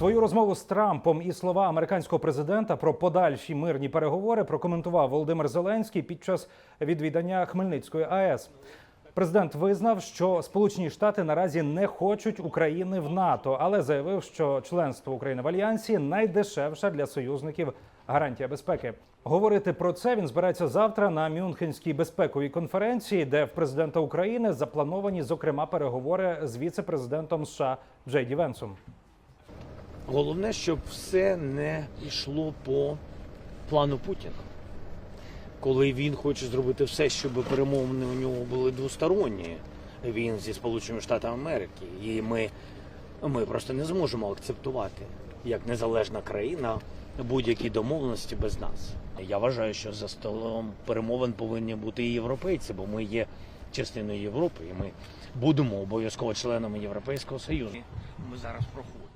Свою розмову з Трампом і слова американського президента про подальші мирні переговори прокоментував Володимир Зеленський під час відвідання Хмельницької АЕС. Президент визнав, що Сполучені Штати наразі не хочуть України в НАТО, але заявив, що членство України в альянсі найдешевша для союзників гарантія безпеки. Говорити про це він збирається завтра на Мюнхенській безпековій конференції, де в президента України заплановані зокрема переговори з віце-президентом США Джей Ді Венсом. Головне, щоб все не йшло по плану Путіна. Коли він хоче зробити все, щоб перемовини у нього були двосторонні, він зі Сполученими Штатами Америки, і ми, ми просто не зможемо акцептувати як незалежна країна будь-які домовленості без нас. Я вважаю, що за столом перемовин повинні бути і європейці, бо ми є частиною Європи, і ми будемо обов'язково членами Європейського Союзу. Ми зараз проходимо.